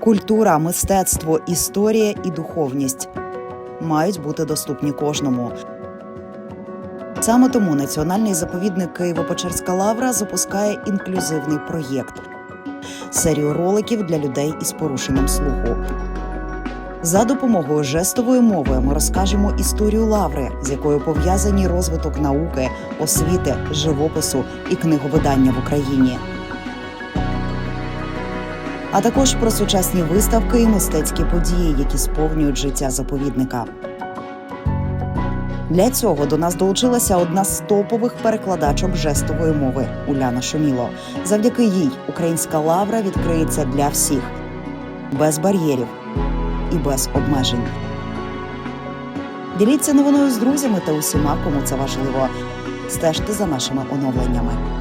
Культура, мистецтво, історія і духовність мають бути доступні кожному. Саме тому Національний заповідник Києво-Печерська лавра запускає інклюзивний проєкт серію роликів для людей із порушенням слуху. За допомогою жестової мови ми розкажемо історію лаври, з якою пов'язані розвиток науки, освіти, живопису і книговидання в Україні. А також про сучасні виставки і мистецькі події, які сповнюють життя заповідника. Для цього до нас долучилася одна з топових перекладачок жестової мови Уляна Шуміло. Завдяки їй українська лавра відкриється для всіх без бар'єрів і без обмежень. Діліться новиною з друзями та усіма, кому це важливо. Стежте за нашими оновленнями.